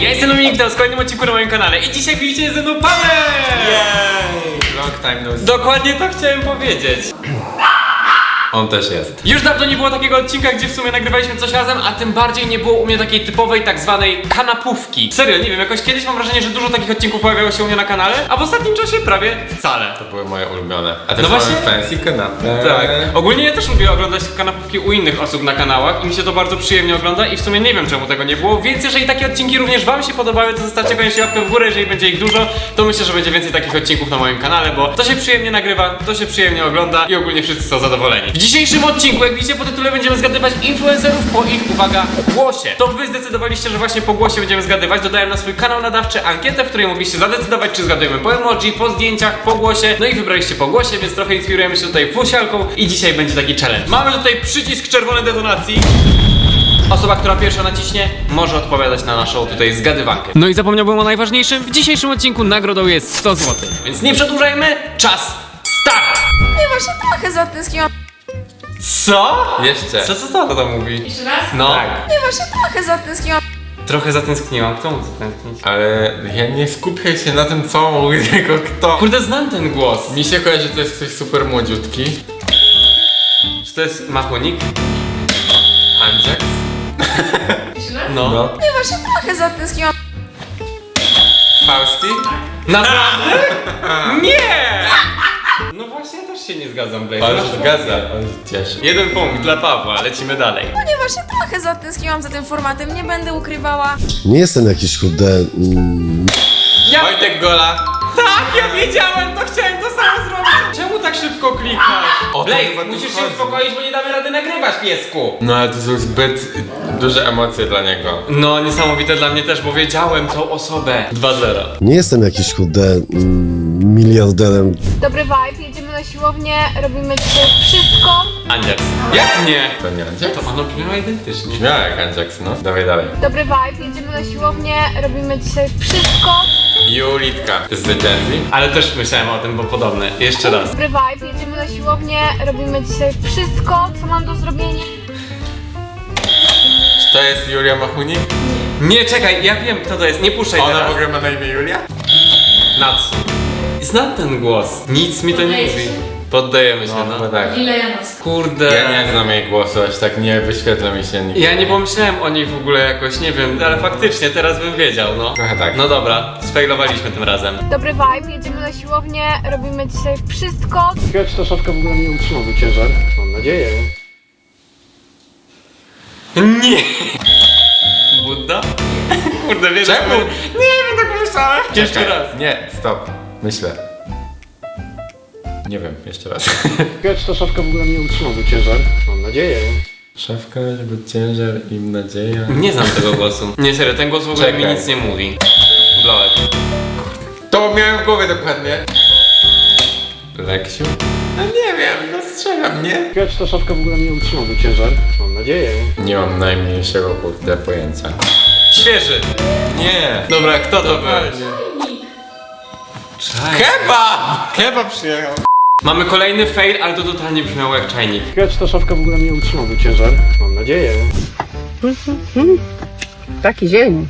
Hej, ja jestem Dominik, to jest kolejnym odcinku na moim kanale i dzisiaj widzicie ze mną Paweł! Long time no see. Dokładnie to chciałem powiedzieć. On też jest. Już dawno nie było takiego odcinka, gdzie w sumie nagrywaliśmy coś razem, a tym bardziej nie było u mnie takiej typowej tak zwanej kanapówki. Serio, nie wiem, jakoś kiedyś mam wrażenie, że dużo takich odcinków pojawiało się u mnie na kanale, a w ostatnim czasie prawie wcale. To były moje ulubione. A też No właśnie- mamy fancy kanapę. Tak. Ogólnie ja też lubię oglądać kanapówki u innych osób na kanałach i mi się to bardzo przyjemnie ogląda i w sumie nie wiem czemu tego nie było, więc jeżeli takie odcinki również wam się podobały, to zostawcie koniecznie łapkę w górę, jeżeli będzie ich dużo, to myślę, że będzie więcej takich odcinków na moim kanale, bo to się przyjemnie nagrywa, to się przyjemnie ogląda i ogólnie wszyscy są zadowoleni. Dzisiejszym odcinku, jak widzicie po tytule, będziemy zgadywać influencerów po ich, uwaga, głosie. To wy zdecydowaliście, że właśnie po głosie będziemy zgadywać, dodałem na swój kanał nadawczy ankietę, w której mogliście zadecydować, czy zgadujemy po emoji, po zdjęciach, po głosie, no i wybraliście po głosie, więc trochę inspirujemy się tutaj fusialką i dzisiaj będzie taki challenge. Mamy tutaj przycisk czerwony detonacji. Osoba, która pierwsza naciśnie, może odpowiadać na naszą tutaj zgadywankę. No i zapomniałbym o najważniejszym. W dzisiejszym odcinku nagrodą jest 100 zł. Więc nie przedłużajmy, czas start! Nie właśnie trochę zatęskniłam. Co? Jeszcze. Co, co to to mówi? Jeszcze raz? No, Tak. Nie właśnie trochę zatęskniłam. trochę zatęskniłam. Kto mógł zatęsknić? Ale ja nie skupię się na tym, co mówi, tylko kto. Kurde, znam ten głos. Mi się kojarzy, że to jest ktoś super młodziutki. Czy to jest machonik? Andziak? Jeszcze raz? No. No. Nie właśnie trochę zatęskniłam. Fausti? Naprawdę? Nie! No właśnie, ja też się nie zgadzam, Blake. On Masz się zgadza, on się cieszy. Jeden punkt dla Pawła, lecimy dalej. Nie właśnie trochę zatęskniłam za tym formatem, nie będę ukrywała. Nie jestem jakiś chudy. Mm, Ja... Wojtek Gola. Tak, ja wiedziałem, to chciałem to samo zrobić. Czemu tak szybko klikasz? O, to tu musisz się chodzi. uspokoić, bo nie damy rady nagrywać, piesku. No ale to są zbyt duże emocje dla niego. No, niesamowite dla mnie też, bo wiedziałem tą osobę. 2-0. nie jestem jakiś chudy mm, miliarderem. Dobry vibe, jedziemy na siłownię, robimy dzisiaj wszystko. Andziaks. Jak nie? To nie Andziak? To ono brzmiało identycznie. Brzmiał jak Andziaks, no. Dawaj dalej. Dobry vibe, jedziemy na siłownię, robimy dzisiaj wszystko. Julitka z The. Ale też myślałem o tym, bo podobne. Jeszcze raz. Dobry vibe, jedziemy na siłownię, robimy dzisiaj wszystko, co mam do zrobienia. Czy to jest Julia Machunik? Nie, czekaj, ja wiem kto to jest, nie puszczaj Ona teraz. w ogóle ma na imię Julia? Natsu. Znam ten głos. Nic mi to nie mówi. Poddajemy się, No, no. chyba tak. Lila Janowska. Kurde. Ja nie znam jej głosu, aż tak nie wyświetla mi się nigdy. Ja nie pomyślałem o niej w ogóle jakoś, nie wiem, ale faktycznie teraz bym wiedział, no. Trochę tak. No dobra, sfailowaliśmy tym razem. Dobry vibe, jedziemy na siłownię, robimy dzisiaj wszystko. Ciekawe, czy ta szafka w ogóle nie utrzyma ten ciężar. Mam nadzieję. Nie! Budda? Kurde, wiesz, Czemu? Nie wiem, tak pomyślałem. Jeszcze Czekaj. raz. Nie, stop. Myślę. Nie wiem, jeszcze raz. Ciekawe, czy ta szafka w ogóle nie utrzyma ten ciężar. Mam nadzieję. Szafka, żeby ciężar im nadzieja. Nie znam tego głosu. Nie, serio, ten głos w ogóle mi Czekaj. nic nie mówi. Blołek. To miałem w głowie dokładnie. Leksiu? No nie wiem, no strzelam, nie? Ciekawe, czy ta szafka w ogóle nie utrzyma ten ciężar. Mam nadzieję. Nie mam najmniejszego kurde pojęcia. Świeży. Nie! Dobra, kto to był? Kebab! Kebab przyjechał. Mamy kolejny fail, ale to totalnie brzmiało jak czajnik. Ciekawe, czy ta szafka w ogóle nie utrzyma ten ciężar. Mam nadzieję. Taki dzień.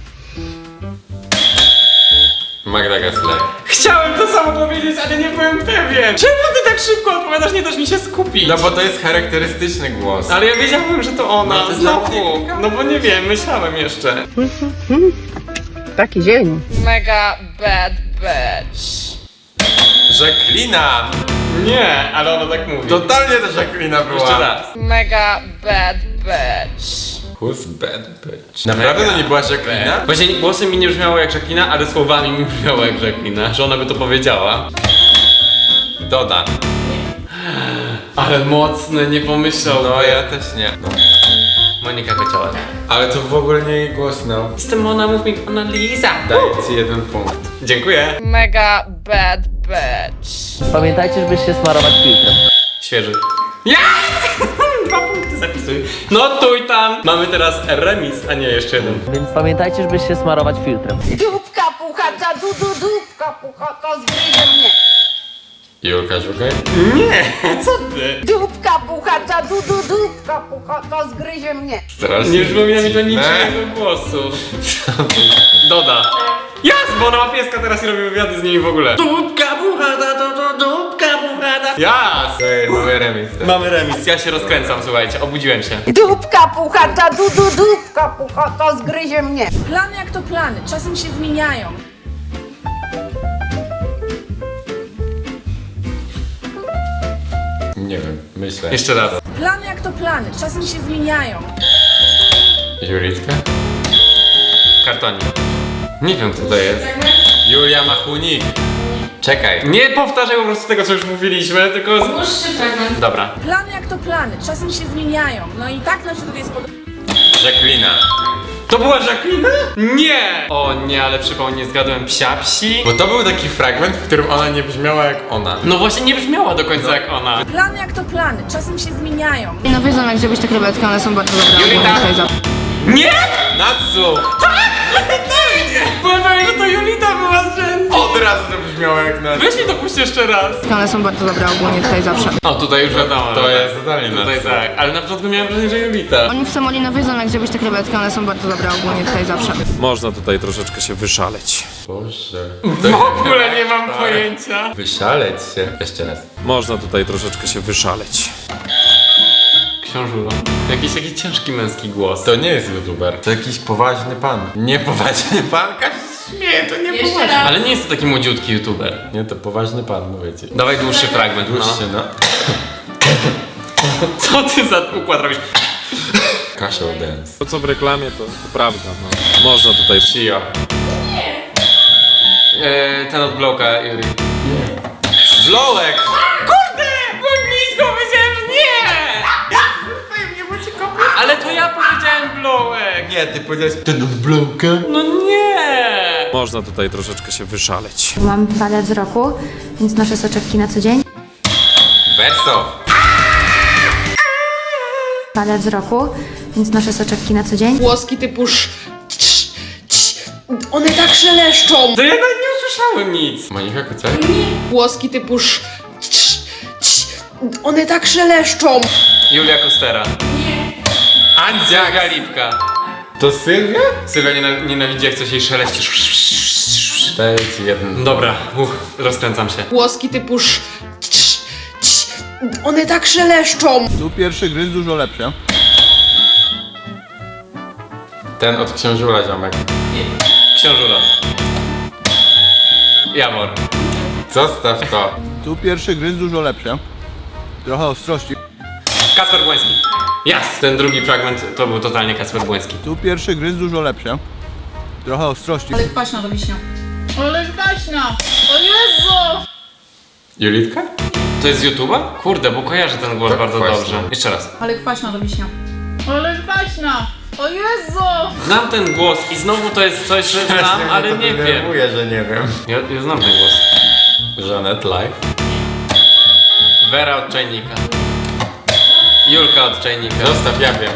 Magda Gessler. Chciałem to samo powiedzieć, ale nie byłem pewien. Czemu ty tak szybko odpowiadasz? Nie dasz mi się skupić. No bo to jest charakterystyczny głos. Ale ja wiedziałem, że to ona. No to Znowu. znaczy- No bo nie wiem, myślałem jeszcze. Taki dzień. Mega bad bitch. Jacqueline! Nie, ale ona tak mówi. Totalnie to Jacqueline była. Jeszcze raz. Mega bad bitch. Who's bad bitch? Naprawdę to nie była Jacqueline? Właśnie głosem mi nie brzmiało jak Jacqueline, ale słowami mi brzmiało jak Jacqueline, że ona by to powiedziała. Doda. Ale mocne, nie pomyślał. No ja też nie. No. Monika Kociołek. Ale to w ogóle nie jej głos, no. Jestem Mona, mów mi Mona Lisa. Daję ci jeden punkt. Dziękuję. Mega bad bitch. Pamiętajcie, żeby się smarować filtrem. Świeży. Yes! Dwa punkty zapisuj. No tuj tam. Mamy teraz remis, a nie jeszcze jeden. Więc pamiętajcie, żeby się smarować filtrem. Dupka puchacza, du, du, dupka puchacza, zgryzie mnie. Julka Żugaj? Nie, co ty? Dupka Dupka puchacza, du, du, dupka puchacza, zgryzie mnie. Strasznie. Nie przypomina mi to niczego głosu. Doda. Jas, bo ona ma pieska teraz i robi wywiady z nimi w ogóle. Dupka buchata, to to dupka buchata. Jas! Ej, mamy remis. tak. Mamy remis, ja się rozkręcam, słuchajcie, obudziłem się. Dupka puchacza, du, du, dupka puchacza, zgryzie mnie. Plany jak to plany, czasem się zmieniają. Nie wiem, myślę. Jeszcze raz. Plany jak to plany, czasem się zmieniają. Julitka? Kartonik. Nie wiem, kto to jest. Julia Machunik. Czekaj. Nie powtarzaj po prostu tego, co już mówiliśmy, tylko... Dłuższy fragment. Dobra. Plany jak to plany, czasem się zmieniają. No i tak na przykład jest pod... Jacqueline. To była Jacqueline? Nie! O nie, ale przypomnij, nie zgadłem psia psi. Bo to był taki fragment, w którym ona nie brzmiała jak ona. No właśnie nie brzmiała do końca jak ona. Plany jak to plany, czasem się zmieniają. No wiedzą jak zrobić te krewetki, one są bardzo dobre. Julita! Nie! Natsu! Powiem, że to Julita była z Od razu to brzmiało jak Natsu. Weź mi to puść jeszcze raz. One są bardzo dobre ogólnie tutaj zawsze. O, tutaj już wiadomo. To że jest tak. totalnie Tutaj tak, ale na początku miałem wrażenie, że Julita. Oni w Samolino wiedzą jak zrobić te krewetki, one są bardzo dobre ogólnie tutaj zawsze. Można tutaj troszeczkę się wyszaleć. Boże. W ogóle nie mam pojęcia. Wyszaleć się. Jeszcze raz. Można tutaj troszeczkę się wyszaleć. Książulo. Jakiś taki ciężki męski głos. To nie jest youtuber. To jakiś poważny pan. Nie poważny pan? Każdy się śmieje, to nie poważny. Ale nie jest to taki młodziutki youtuber. Nie, to poważny pan, mówię ci. Dawaj dłuższy fragment, no. Dłuższy, no. Co ty za układ robisz? Casual dance. To co w reklamie to, to prawda. No. Można tutaj Shio. Eee, ten od Blowka, Yuri. Blołek! Kurde! To ja powiedziałem Blowek! Nie, ty powiedziałeś ten od blołka. No nie! Można tutaj troszeczkę się wyszaleć. Mam wadę wzroku, więc noszę soczewki na co dzień. Werso. Wadę wzroku, więc noszę soczewki na co dzień. Głoski typu sz... cz, cz. One tak szeleszczą. To ja nawet nie usłyszałem nic. Monika Kuciak? Głoski typu sz... cz, cz. One tak szeleszczą. Julia Kostera. Andzia Galipka. To Sylwia? Sylwia niena- nienawidzi jak coś jej szeleści. Daję ci jeden. Dobra, uff, rozkręcam się. Głoski typu sz... cz, cz. One tak szeleszczą. Tu pierwszy gryz dużo lepszy. Ten od książula ziomek. Książula. Jawor. Zostaw to. Tu pierwszy gryz dużo lepszy. Trochę ostrości. Kasper Błoński. Jas! Ten drugi fragment to był totalnie Kasper Błoński. Tu pierwszy gryz dużo lepszy. Trochę ostrości. Ale kwaśna do wiśnia. Ale kwaśna! O Jezu! Julitka? To jest z YouTube'a? Kurde, bo kojarzę ten głos Tak, bardzo właśnie. dobrze. Jeszcze raz. Ale kwaśna do wiśnia. Ale kwaśna! O Jezu! Znam ten głos i znowu to jest coś, że znam, ale nie wiem. Mówię, że nie wiem. Ja, ja znam ten głos. Żanet Live. Vera od Czajnika. Julka od Czajnika. Zostaw, ja wiem.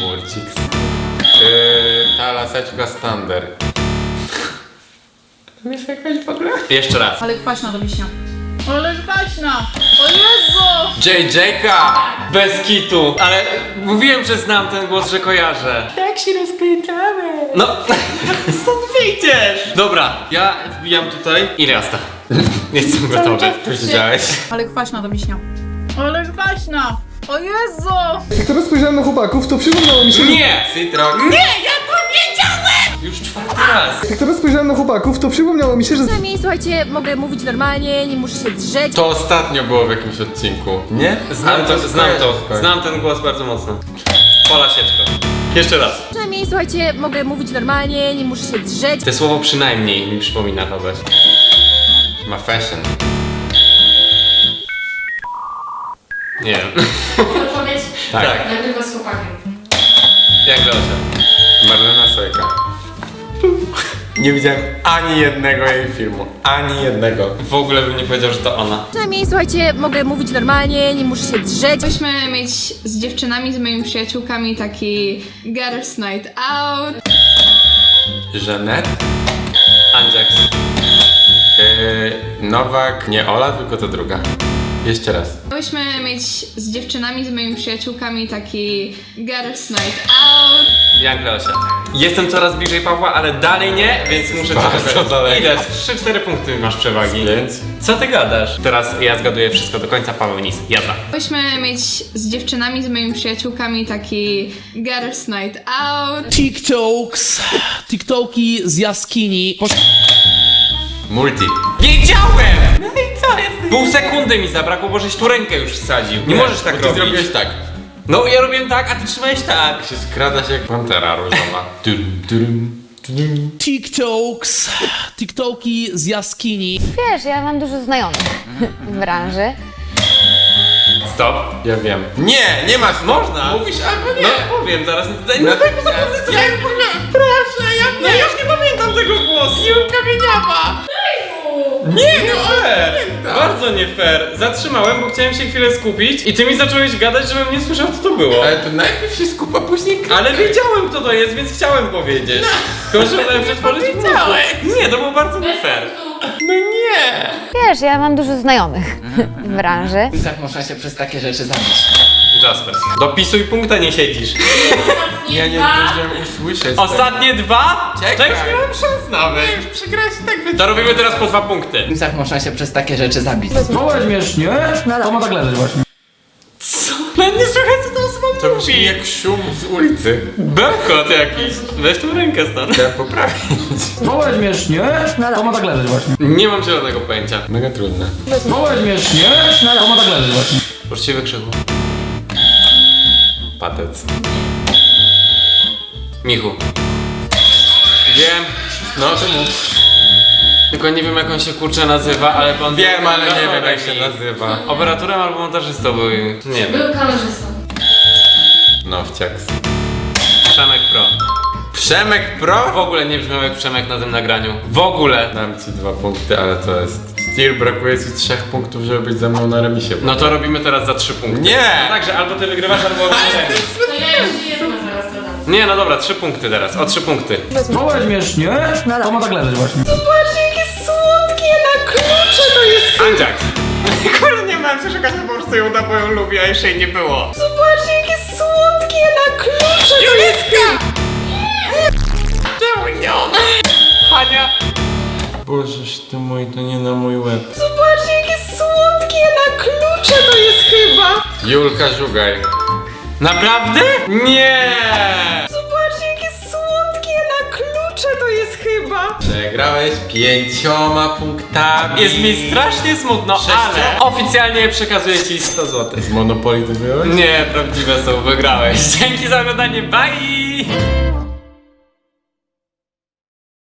Murciks. Yy, ta laseczka Stander. Tam jest jakaś w ogóle? Jeszcze raz. Ale kwaśna do wiśnia. Ale kwaśna! O Jezu! JJK! Bez kitu. Ale mówiłem, że znam ten głos, że kojarzę. Jak się rozkręcamy? No, stąd wyjdziesz! Dobra, ja wbijam tutaj i rasta. Jestem gotowy. Już widziałeś? Ale kwaśna do wiśnia. Ale kwaśna! O Jezu! Jak teraz spojrzałem na chłopaków, to przypomniało mi się, Nie! Citrox. Już czwarty raz. jak teraz spojrzałem na chłopaków, to przypomniało mi się, że Przynajmniej słuchajcie, mogę mówić normalnie, nie muszę się drzeć. To ostatnio było w jakimś odcinku. Nie? Znam Ale to, znam to. Znam ten głos bardzo mocno. Pola sieczko. Jeszcze raz. Przynajmniej słuchajcie, mogę mówić normalnie, nie muszę się drzeć. Te słowo przynajmniej mi przypomina kogoś. Ma fashion. Nie wiem. Odpowiedź Tak. nagrywa z chłopakiem. Jak Leosia? Marlena Sojka. Nie widziałem ani jednego jej filmu. Ani jednego. W ogóle bym nie powiedział, że to ona. Przynajmniej słuchajcie, mogę mówić normalnie, nie muszę się drzeć. Byśmy mieć z dziewczynami, z moimi przyjaciółkami taki girls night out. Żanet. Andziaks. Yy, Nowak. Nie Ola, tylko to druga. Jeszcze raz. Miałyśmy mieć z dziewczynami, z moimi przyjaciółkami taki girls night out. Jan Kleosia. Jestem coraz bliżej Pawła, ale dalej nie, więc muszę cię Bardzo wybrać. daleko. Ile? 3-4 punkty masz przewagi. Pięć. Co ty gadasz? Teraz ja zgaduję wszystko do końca, Paweł nic. Jazda. Miałyśmy mieć z dziewczynami, z moimi przyjaciółkami taki girls night out. TikToks, TikToki z jaskini. Multi. Wiedziałem! No i Pół sekundy mi zabrakło, bo żeś tu rękę już wsadził. Nie, możesz tak bo ty robić. zrobiłeś tak. No ja robiłem tak, a ty trzymałeś tak. Się skrada się jak pantera różowa. TikToks, TikToki z jaskini. Wiesz, ja mam dużo znajomych w branży. Stop. Ja wiem. Nie, nie ma Można. Mówisz albo nie. No powiem zaraz. Daj, No to daj, ja- zapomnę, ja- Proszę, ja, no, ja już nie pamiętam tego głosu. Julka Wieniawa. Nie, nie fair! Bardzo nie fair. Zatrzymałem, bo chciałem się chwilę skupić i ty mi zacząłeś gadać, żebym nie słyszał co to było. Ale to najpierw się skupa, później Ale wiedziałem kto to jest, więc chciałem powiedzieć. Tylko, że przetworzyć w mózgu. Nie, to było bardzo nie fair. No nie. Wiesz, ja mam dużo znajomych w branży. Tak można się przez takie rzeczy zabić. Jasper. Dopisuj punkta, nie siedzisz. Ja nie zdążyłem usłyszeć. Ostatnie dwa? Czekaj. To już nie mam szans nawet. Już przegrałeś tak więc. To robimy teraz po dwa punkty. W tak można się przez takie rzeczy zabić. Mało śmiesznie, to ma tak leżeć właśnie. No nie słychać co ta osoba To mówi. brzmi jak szum z ulicy. Bełkot jakiś. Weź tą rękę stąd. Trzeba poprawić. Mało śmiesznie, to ma tak leżeć właśnie. Nie mam zielonego pojęcia. Mega trudne. Mało śmiesznie, to ma tak leżeć właśnie. Uczciwy krzyku. Patec. Michu. Wiem. No to mów. Tylko nie wiem jak on się kurczę nazywa, ale pan... Wiem, ale nie wiem jak się nazywa. Operatorem albo montażystą był. Nie wiem. kamerzystą. No wciaks. Przemek Pro. Przemek W Pro? ogóle nie brzmiał jak Przemek na tym nagraniu. W ogóle. Dam ci dwa punkty, ale to jest... Still brakuje ci trzech punktów, żeby być ze mną na remisie. No to robimy teraz za trzy punkty. Nie! No także albo ty wygrywasz, albo remis. Nie, no dobra, trzy punkty teraz. O trzy punkty. Mało śmiesznie, to ma tak leżeć właśnie. Andziak. Kurde, nie miałem przeszukać, po prostu ją uda, bo ją lubię, a jeszcze jej nie było. Zobaczcie, jakie słodkie na klucze to jest Pełnione. Hania, Bożeż ty mój, to nie na mój łeb. zobaczcie, jakie słodkie na klucze to jest chyba. Julka Żugaj. Naprawdę? Nie! Zobaczcie, jakie słodkie na klucze to jest chyba. Przegrałeś pięcioma punktami. Jest mi strasznie smutno, ale oficjalnie przekazuję ci 100 zł. Z Monopoly to wyjąłeś? Nie, prawdziwe są, wygrałeś. Dzięki za oglądanie, bye!